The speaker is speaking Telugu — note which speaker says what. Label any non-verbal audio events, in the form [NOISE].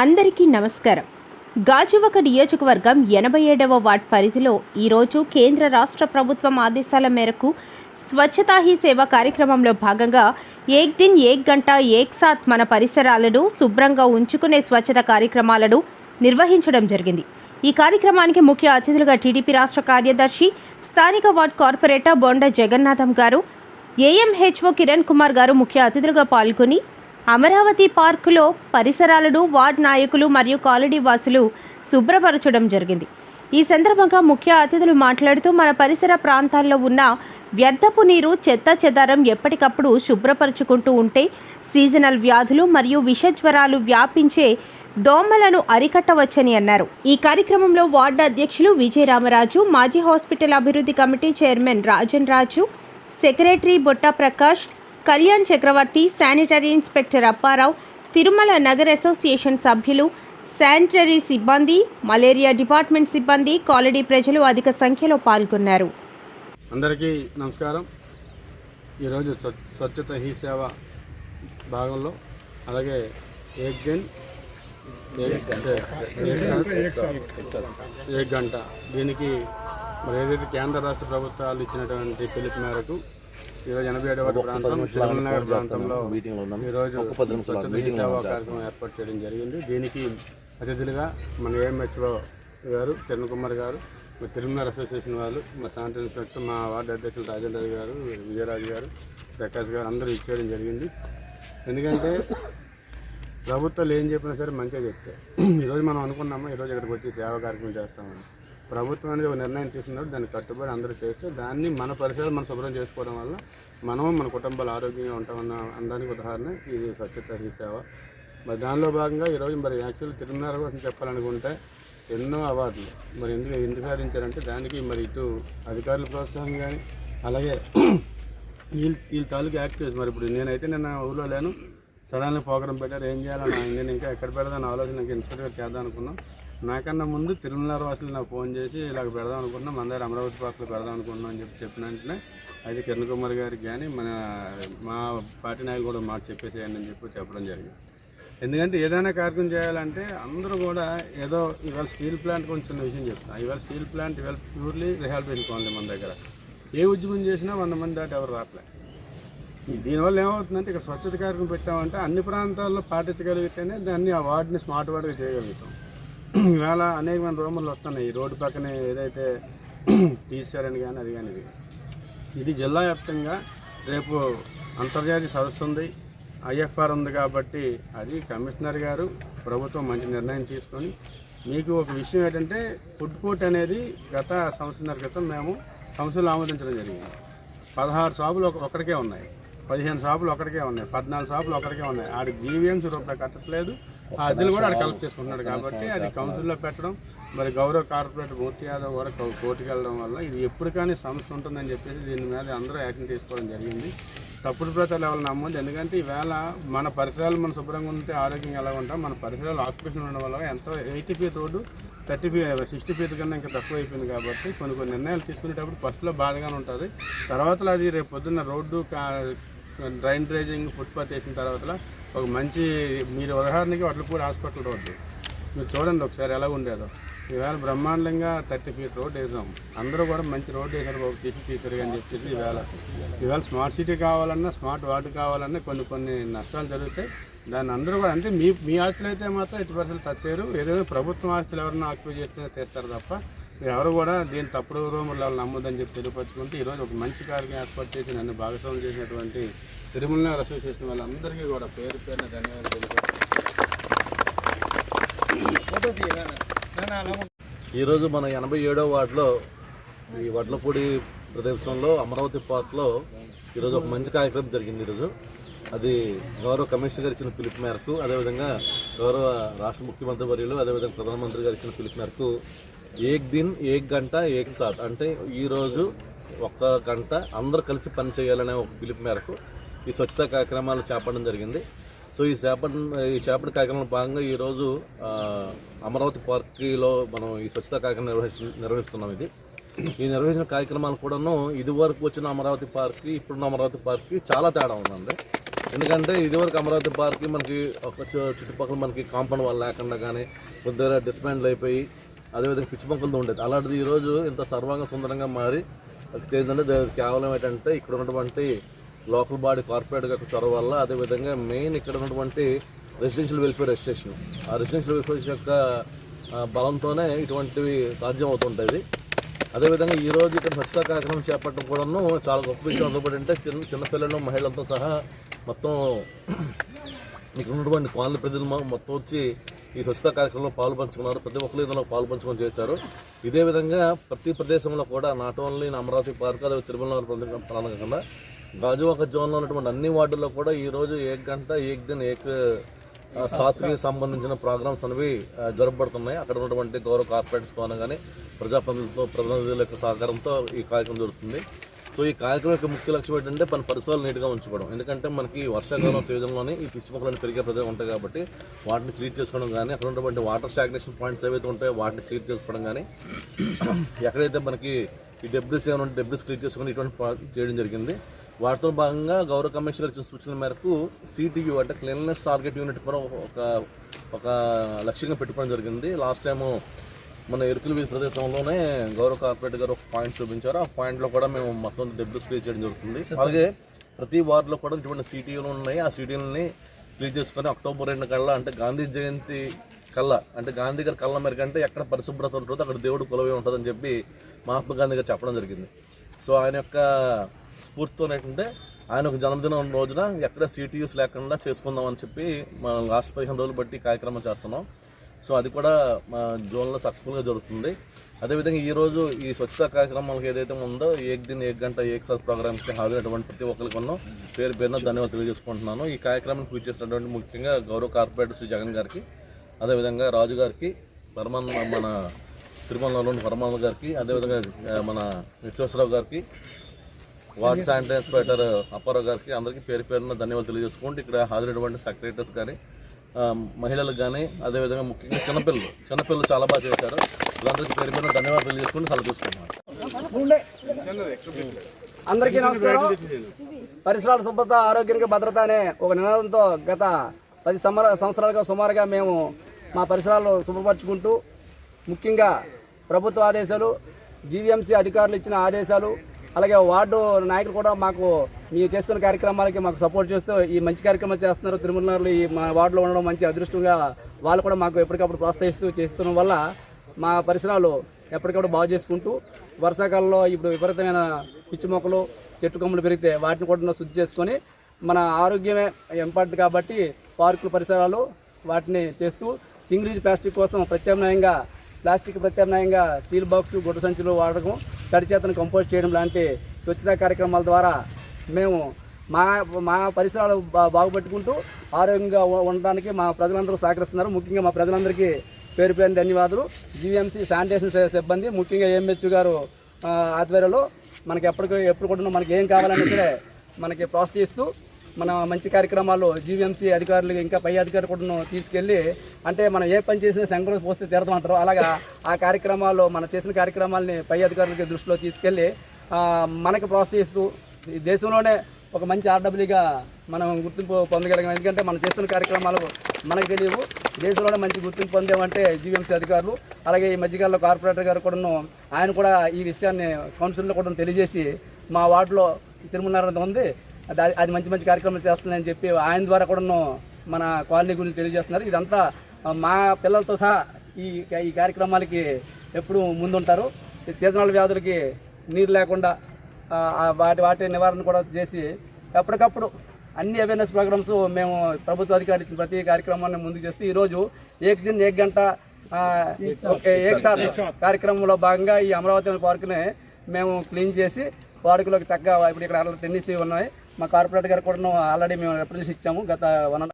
Speaker 1: అందరికీ నమస్కారం. గాజువక నియోజకవర్గం ఎనభై ఏడవ వార్డ్ పరిధిలో ఈరోజు కేంద్ర రాష్ట్ర ప్రభుత్వం ఆదేశాల మేరకు స్వచ్ఛతా హీ సేవ కార్యక్రమంలో భాగంగా ఏక్ దిన్ ఏక్ గంట ఏక్ సాత్ మన పరిసరాలను శుభ్రంగా ఉంచుకునే స్వచ్ఛత కార్యక్రమాలను నిర్వహించడం జరిగింది. ఈ కార్యక్రమానికి ముఖ్య అతిథులుగా టీడీపీ రాష్ట్ర కార్యదర్శి స్థానిక వార్డ్ కార్పొరేటర్ బొండ జగన్నాథం గారు ఏఎంహెచ్ఓ కిరణ్ కుమార్ గారు ముఖ్య అతిథులుగా పాల్గొని అమరావతి పార్కులో పరిసరాలను వార్డ్ నాయకులు మరియు కాలనీ వాసులు శుభ్రపరచడం జరిగింది. ఈ సందర్భంగా ముఖ్య అతిథులు మాట్లాడుతూ మన పరిసర ప్రాంతాల్లో ఉన్న వ్యర్థపు నీరు చెత్త చెదారం ఎప్పటికప్పుడు శుభ్రపరుచుకుంటూ ఉంటే సీజనల్ వ్యాధులు మరియు విషజ్వరాలు వ్యాపించే దోమలను అరికట్టవచ్చని అన్నారు. ఈ కార్యక్రమంలో వార్డు అధ్యక్షులు విజయరామరాజు మాజీ హాస్పిటల్ అభివృద్ధి committee chairman Rajan Raju secretary Botta Prakash Kalyan Chakravarthy sanitary inspector Apparao Tirumala Nagar association సభ్యులు శానిటరీ సిబ్బంది మలేరియా డిపార్ట్మెంట్ సిబ్బంది కాలనీ ప్రజలు అధిక సంఖ్యలో పాల్గొన్నారు.
Speaker 2: అందరికీ నమస్కారం. ఈరోజు స్వచ్ఛత హీ సేవ భాగంలో అలాగే ఏక్ దిన్ ఏక్ గంట. దీనికి మరి ఏదైతే కేంద్ర రాష్ట్ర ప్రభుత్వాలు ఇచ్చినటువంటి పిలుపు మేరకు ఈరోజు ఎనభై ఏడవ ప్రాంతం నగర్ ప్రాంతంలో ఈరోజు సేవ కార్యక్రమం ఏర్పాటు చేయడం జరిగింది. దీనికి అతిథులుగా మన ఏఎంహెచ్ఓ గారు కిరణ్ కుమార్ గారు మా తిరుమల అసోసియేషన్ వాళ్ళు మా శానిటరీ ఇన్స్పెక్టర్ మా వార్డు అధ్యక్షులు రాజేంద్ర గారు విజయరాజు గారు ప్రకాష్ గారు అందరూ ఇచ్చేయడం జరిగింది. ఎందుకంటే ప్రభుత్వాలు ఏం చెప్పినా సరే మంచిగా చెప్తాయి. ఈరోజు మనం అనుకున్నాము? ఈరోజు ఇక్కడికి వచ్చి సేవా కార్యక్రమం చేస్తామని. ప్రభుత్వం అనేది ఒక నిర్ణయం తీసుకున్నారు దాన్ని కట్టుబడి అందరూ చేస్తే దాన్ని మన పరిసరాలు మనం శుభ్రం చేసుకోవడం వల్ల మనము మన కుటుంబాలు ఆరోగ్యంగా ఉంటామన్న అందానికి ఉదాహరణ ఇది స్వచ్ఛత హీ సేవ. మరి దానిలో భాగంగా ఈరోజు మరి యాక్చువల్ తిరుమల కోసం చెప్పాలనుకుంటే ఎన్నో అవార్డులు. మరి ఎందుకు ఎందుకు సాధించారంటే దానికి మరి ఇటు అధికారుల ప్రోత్సాహం కానీ అలాగే వీళ్ళు వీళ్ళ తాలూకు యాక్టివ్స్ మరి ఇప్పుడు నేనైతే నిన్న ఊళ్ళో లేను. సడన్గా ప్రోగ్రామ్ పెట్టారు. ఏం చేయాలని నేను ఇంకా ఎక్కడ పెడదాని ఆలోచన నాకు ఇన్స్పెక్టర్ చేద్దాం అనుకున్నాం. నాకన్నా ముందు తిరుమల వాసులు నాకు ఫోన్ చేసి ఇలాగ పెడదాం అనుకున్నాం అందరు అమరావతి పార్కులో పెడదాం అనుకున్నాం అని చెప్పి చెప్పిన వెంటనే అయితే కిరణ్ కుమార్ గారికి కానీ మన మా పార్టీ నాయకులు కూడా మాట చెప్పేసేయండి అని చెప్పి చెప్పడం జరిగింది. ఎందుకంటే ఏదైనా కార్యక్రమం చేయాలంటే అందరూ కూడా ఏదో ఇవాళ స్టీల్ ప్లాంట్ కొంచెం చిన్న విషయం చెప్తాను ఇవాళ స్టీల్ ప్లాంట్ ఇవాళ ప్యూర్లీ రిహాబిలిటేషన్ కాలనీ మన దగ్గర. ఏ ఉద్యమం చేసినా వంద మంది దాటి ఎవరు రావట్లే. దీనివల్ల ఏమవుతుందంటే ఇక్కడ స్వచ్ఛత కార్యక్రమం పెట్టామంటే అన్ని ప్రాంతాల్లో పాటించగలిగితేనే దాన్ని ఆ వార్డుని స్మార్ట్ వార్డ్గా చేయగలుగుతాం. ఇవాళ అనేకమైన రూమర్లు వస్తున్నాయి. ఈ రోడ్డు పక్కనే ఏదైతే [CLEARS THROAT] తీశారని కానీ అది కానీ ఇది. జిల్లా వ్యాప్తంగా రేపు అంతర్జాతీయ సదస్సు ఉంది. ఐఎఫ్ఆర్ ఉంది కాబట్టి అది కమిషనర్ గారు ప్రభుత్వం మంచి నిర్ణయం తీసుకొని మీకు ఒక విషయం ఏంటంటే ఫుడ్ కోర్ట్ అనేది గత సంవత్సరాల క్రితం మేము సంస్థలు ఆమోదించడం జరిగింది. పదహారు షాపులు ఒక ఒకరికే ఉన్నాయి. పదిహేను షాపులు ఒకరికే ఉన్నాయి. పద్నాలుగు షాపులు ఒకరికే ఉన్నాయి. ఆడి జీవీఎంసీ రూపాయలు కట్టట్లేదు. ఆ అద్దెలు కూడా ఆడు కలెక్ట్ చేసుకుంటున్నాడు కాబట్టి అది కౌన్సిల్లో పెట్టడం మరి గౌరవ కార్పొరేటర్ మూర్తి యాదవ్ కూడా కోర్టుకి వెళ్ళడం వల్ల ఇది ఎప్పుడు కానీ సమస్య ఉంటుందని చెప్పేసి దీని మీద అందరూ యాక్షన్ తీసుకోవడం జరిగింది. తప్పుడు ప్రచారాలు ఎవరు నమ్మొద్దు. ఎందుకంటే ఈవేళ మన పరిసరాలు మన శుభ్రంగా ఉంటే ఆరోగ్యంగా ఎలా ఉంటాం మన పరిసరాలు ఆక్యుపేషన్ ఉండడం వల్ల ఎంతో eighty feet road thirty feet sixty feet కన్నా ఇంకా తక్కువ అయిపోయింది కాబట్టి కొన్ని కొన్ని నిర్ణయాలు తీసుకునేటప్పుడు ఫస్ట్లో బాధగానే ఉంటుంది. తర్వాత అది రేపు పొద్దున్న రోడ్డు కా- డ్రైన్ డ్రైజింగ్ ఫుట్పాత్ వేసిన తర్వాత ఒక మంచి మీరు ఉదాహరణకి వడ్లపూడి హాస్పిటల్ రోడ్డు. మీరు చూడండి ఒకసారి ఎలా ఉండేదో. ఈవేళ బ్రహ్మాండంగా థర్టీ ఫీట్ రోడ్ వేసాం. అందరూ కూడా మంచి రోడ్డు వేసారు బాబు తీసి తీసారు అని చెప్పేసి ఈవేళ. ఈవేళ స్మార్ట్ సిటీ కావాలన్నా స్మార్ట్ వార్డు కావాలన్నా కొన్ని కొన్ని నష్టాలు జరుగుతాయి. దాన్ని అందరూ కూడా అంటే మీ మీ ఆస్తులు అయితే మాత్రం ఎట్టి పరిస్థితులు టచ్ చేయరు. ఏదైనా ప్రభుత్వం ఆస్తులు ఎవరైనా ఆక్యుపై చేస్తే తెస్తారు తప్ప ఎవరు కూడా దీని తప్పుడు రూములు వాళ్ళు నమ్మొద్దని చెప్పి తెలియపరచుకుంటే ఈరోజు ఒక మంచి కార్యక్రమం ఏర్పాటు చేసి నన్ను భాగస్వామ్యం చేసినటువంటి తిరుమల అసోసియేషన్ వాళ్ళందరికీ కూడా పేరు పేరున ధన్యవాదాలు
Speaker 3: ఈరోజు మన ఎనభై ఏడో వార్డులో ఈ వడ్లపూడి ప్రదేశంలో అమరావతి పార్క్లో ఈరోజు ఒక మంచి కార్యక్రమం జరిగింది ఈరోజు. అది గౌరవ కమిషనర్ గారు ఇచ్చిన పిలుపు మేరకు అదేవిధంగా గౌరవ రాష్ట్ర ముఖ్యమంత్రి వర్యులు అదేవిధంగా ప్రధానమంత్రి గారు ఇచ్చిన పిలుపు మేరకు ఏక్ దిన్ ఏక్ గంట ఏక్ సాత్. అంటే ఈరోజు ఒక్క గంట అందరూ కలిసి పని చేయాలనే ఒక పిలుపు మేరకు ఈ స్వచ్ఛతా కార్యక్రమాలు చేపట్టడం జరిగింది. సో ఈ చేపట్ట ఈ చేపటి కార్యక్రమంలో భాగంగా ఈరోజు అమరావతి పార్క్లో మనం ఈ స్వచ్ఛతా కార్యక్రమం నిర్వహిస్తు నిర్వహిస్తున్నాం ఇది. ఈ నిర్వహించిన కార్యక్రమాలు కూడాను ఇదివరకు వచ్చిన అమరావతి పార్క్కి ఇప్పుడున్న అమరావతి పార్క్కి చాలా తేడా ఉందండి. ఎందుకంటే ఇదివరకు అమరావతి పార్క్కి మనకి ఒక చుట్టుపక్కల మనకి కాంపౌండ్ వాళ్ళు లేకుండా కానీ కొద్దిగా డిస్మాండ్లు అయిపోయి అదేవిధంగా పిచ్చి మొక్కలతో ఉండేది. అలాంటిది ఈరోజు ఇంత సర్వాంగ సుందరంగా మారి తెలియదంటే ఏంటంటే కేవలం ఏంటంటే ఇక్కడ ఉన్నటువంటి లోకల్ బాడీ కార్పొరేట్ యొక్క చొరవ వల్ల అదేవిధంగా మెయిన్ ఇక్కడ ఉన్నటువంటి రెసిడెన్షియల్ వెల్ఫేర్ అసోసియేషన్ ఆ రెసిడెన్షియల్ వెల్ఫేర్ యొక్క బలంతోనే ఇటువంటివి సాధ్యం అవుతుంటుంది అదేవిధంగా ఈ రోజు ఇక్కడ స్వచ్ఛతా కార్యక్రమం చేపట్టడం కూడాను చాలా గొప్ప విషయం. అందుబాటు అంటే చిన్న చిన్నపిల్లలు మహిళలతో సహా మొత్తం ఇక్కడ ఉన్నటువంటి కాలనీ ప్రజలు మొత్తం వచ్చి ఈ స్వచ్ఛతా కార్యక్రమంలో పాల్పంచుకున్నారు. ప్రతి ఒక్కరు ఇందులో పాల్పంచుకొని చేశారు. ఇదే విధంగా ప్రతి ప్రదేశంలో కూడా నాట్ ఓన్లీ అమరావతి పార్క్ అదే తిరుమల ప్రధాన కాకుండా గాజువాక జోన్లో ఉన్నటువంటి అన్ని వార్డుల్లో కూడా ఈరోజు ఏక్ గంట ఏక్ దిన్ ఏక్ శాస్త్రీయ సంబంధించిన ప్రోగ్రామ్స్ అనేవి జరపబడుతున్నాయి. అక్కడ ఉన్నటువంటి గౌరవ కార్పొరేట్స్ ద్వారా కానీ ప్రజాప్రతినిధులతో ప్రతినిధుల యొక్క సహకారంతో ఈ కార్యక్రమం జరుగుతుంది. సో ఈ కార్యక్రమం యొక్క ముఖ్య లక్ష్యం ఏంటంటే మన పరిసరాలు నీట్గా ఉంచుకోవడం. ఎందుకంటే మనకి వర్షాకాలం సీజన్లోనే ఈ పిచ్చి మొక్కలను పెరిగే ప్రదేశం ఉంటాయి కాబట్టి వాటిని క్లీన్ చేసుకోవడం కానీ అక్కడ ఉన్నటువంటి వాటర్ స్టాగ్నేషన్ పాయింట్స్ ఏవైతే ఉంటాయో వాటిని క్లీన్ చేసుకోవడం కానీ ఎక్కడైతే మనకి ఈ డెబ్రిస్ ఏమైనా డెబ్రిస్ క్లీన్ చేసుకొని ఇటువంటి చేయడం జరిగింది. వాటితో భాగంగా గౌరవ కమిషనర్ ఇచ్చిన సూచనల మేరకు సిటీయూ అంటే క్లీన్లెస్ టార్గెట్ యూనిట్ కూడా ఒక ఒక లక్ష్యంగా పెట్టుకోవడం జరిగింది. లాస్ట్ టైము మన ఎరుకుల వీధి ప్రదేశంలోనే గౌరవ కార్పొరేట్ గారు ఒక పాయింట్ చూపించారు. ఆ పాయింట్లో కూడా మేము మొత్తం డెబ్రిస్ క్లియర్ చేయడం జరుగుతుంది. అలాగే ప్రతి వార్డులో కూడా ఇటువంటి సిటీలు ఉన్నాయి. ఆ సిటీలని క్లియర్ చేసుకొని అక్టోబర్ రెండు కల్లా అంటే గాంధీ జయంతి కల్లా అంటే గాంధీ గారి కళ్ళ మేరకు అంటే ఎక్కడ పరిశుభ్రత ఉంటుందో అక్కడ దేవుడు కొలవే ఉంటుందని చెప్పి మహాత్మా గాంధీ గారు చెప్పడం జరిగింది. సో ఆయన యొక్క స్ఫూర్తితో ఏంటంటే ఆయన ఒక జన్మదినం రోజున ఎక్కడ సిటీయూస్ లేకుండా చేసుకుందాం అని చెప్పి మనం లాస్ట్ పదిహేను రోజులు బట్టి కార్యక్రమం చేస్తున్నాం. సో అది కూడా మా జోన్లో సక్సెస్ఫుల్గా జరుగుతుంది. అదేవిధంగా ఈ స్వచ్ఛత ఈ స్వచ్ఛతా కార్యక్రమాలకు ఏదైతే ఉందో ఏక్ దిన్ ఏక్ గంట ఏక్ సార్ ప్రోగ్రామ్కి హాజరైనటువంటి ప్రతి ఒక్కరికి ఉన్న పేరు పేరున ధన్యవాదాలు తెలియజేసుకుంటున్నాను. ఈ కార్యక్రమాన్ని పూర్తి చేసినటువంటి ముఖ్యంగా గౌరవ కార్పొరేటర్ శ్రీ జగన్ గారికి అదేవిధంగా రాజు గారికి పరమాన్ మన తిరుమలలోని పరమాన్ గారికి అదేవిధంగా మన విశ్వేశ్వరరావు గారికి వార్డ్ శానిటరీ ఇన్స్పెక్టర్ అప్పారావు గారికి అందరికీ పేరు పేరున ధన్యవాదాలు తెలియజేసుకుంటూ ఇక్కడ హాజరైనటువంటి సెక్రటరీస్ కానీ మహిళలకు కానీ అదేవిధంగా ముఖ్యంగా చిన్నపిల్లలు చిన్నపిల్లలు చాలా బాగా చేశారు. వీళ్ళందరికీ పేరు పేరున ధన్యవాదాలు తెలియజేసుకుంటూ సెలవు
Speaker 4: అందరికీ నమస్కారం. పరిసరాల శుభ్రత ఆరోగ్యానికి భద్రత అనే ఒక నినాదంతో గత పది సంవత్సరాలుగా సుమారుగా మేము మా పరిసరాలు శుభ్రపరచుకుంటూ ముఖ్యంగా ప్రభుత్వ ఆదేశాలు జీవీఎంసీ అధికారులు ఇచ్చిన ఆదేశాలు అలాగే వార్డు నాయకులు కూడా మాకు మీరు చేస్తున్న కార్యక్రమాలకి మాకు సపోర్ట్ చేస్తూ ఈ మంచి కార్యక్రమాలు చేస్తున్నారు. తిరుమలలో ఈ మా వార్డులో ఉండడం మంచి అదృష్టంగా వాళ్ళు కూడా మాకు ఎప్పటికప్పుడు ప్రోత్సహిస్తూ చేస్తున్న వల్ల మా పరిసరాలు ఎప్పటికప్పుడు బాగు చేసుకుంటూ వర్షాకాలంలో ఇప్పుడు విపరీతమైన పిచ్చి మొక్కలు చెట్టు కొమ్మలు పెరిగితే వాటిని కూడా శుద్ధి చేసుకొని మన ఆరోగ్యమే ఇంపార్టెంట్ కాబట్టి పార్కుల పరిసరాలు వాటిని చేస్తూ సింగిల్ యూజ్ ప్లాస్టిక్ కోసం ప్రత్యామ్నాయంగా ప్లాస్టిక్ ప్రత్యామ్నాయంగా స్టీల్ బాక్స్ గుడ్డ సంచులు వాడకం తడి చేతను కంపోస్ట్ చేయడం లాంటి స్వచ్ఛతా కార్యక్రమాల ద్వారా మేము మా మా పరిసరాలు బా- బాగుపెట్టుకుంటూ ఆరోగ్యంగా ఉండడానికి మా ప్రజలందరూ సహకరిస్తున్నారు. ముఖ్యంగా మా ప్రజలందరికీ పేరు పేరు ధన్యవాదాలు. జీవీఎంసీ శానిటేషన్ సిబ్బంది ముఖ్యంగా ఎంహెచ్ గారు ఆధ్వర్యంలో మనకి ఎప్పటికీ ఎప్పుడు కూడా మనకి ఏం కావాలన్నా సరే మనకి ప్రోత్సహిస్తూ మన మంచి కార్యక్రమాలు జీవీఎంసీ అధికారులు ఇంకా పై అధికారులు కూడా తీసుకెళ్ళి అంటే మనం ఏ పని చేసినా శంకరం పోస్తే తీరతామంటారు. అలాగా ఆ కార్యక్రమాలు మనం చేసిన కార్యక్రమాలని పై అధికారులకి దృష్టిలో తీసుకెళ్ళి మనకు మనకి ప్రోత్సహిస్తూ ఈ దేశంలోనే ఒక మంచి ఆర్డబ్ల్యూగా మనం గుర్తింపు పొందగలిగాం. ఎందుకంటే మనం చేస్తున్న కార్యక్రమాలు మనకు తెలియవు. దేశంలోనే మంచి గుర్తింపు పొందామంటే జీవీఎంసీ అధికారులు అలాగే ఈ మధ్యకాలంలో కార్పొరేటర్ గారు కూడాను ఆయన కూడా ఈ విషయాన్ని కౌన్సిల్లో కూడా తెలియజేసి మా వార్డులో తిరుమల ఉంది. అది మంచి మంచి కార్యక్రమాలు చేస్తున్నాయని చెప్పి ఆయన ద్వారా కూడా మన కాలనీ గురించి తెలియజేస్తున్నారు. ఇదంతా మా పిల్లలతో సహా ఈ ఈ కార్యక్రమాలకి ఎప్పుడు ముందుంటారు. ఈ సీజనల్ వ్యాధులకి నీరు లేకుండా వాటి వాటి నివారణ కూడా చేసి ఎప్పటికప్పుడు అన్ని అవేర్నెస్ ప్రోగ్రామ్స్ మేము ప్రభుత్వ అధికారులు ఇచ్చిన ప్రతి కార్యక్రమాన్ని ముందుకు చేస్తూ ఈరోజు ఏక్ దిన్ ఏక్ గంట ఆ, ఏక్ కార్యక్రమంలో భాగంగా ఈ అమరావతి పార్కుని మేము క్లీన్ చేసి పార్కులోకి చక్కగా ఇప్పుడు ఇక్కడ టెన్నిస్ ఉన్నాయి. మా కార్పొరేటర్ గారు కూడా ఆల్రెడీ మేము రిప్రజెంట్ ఇచ్చాము. గత వన్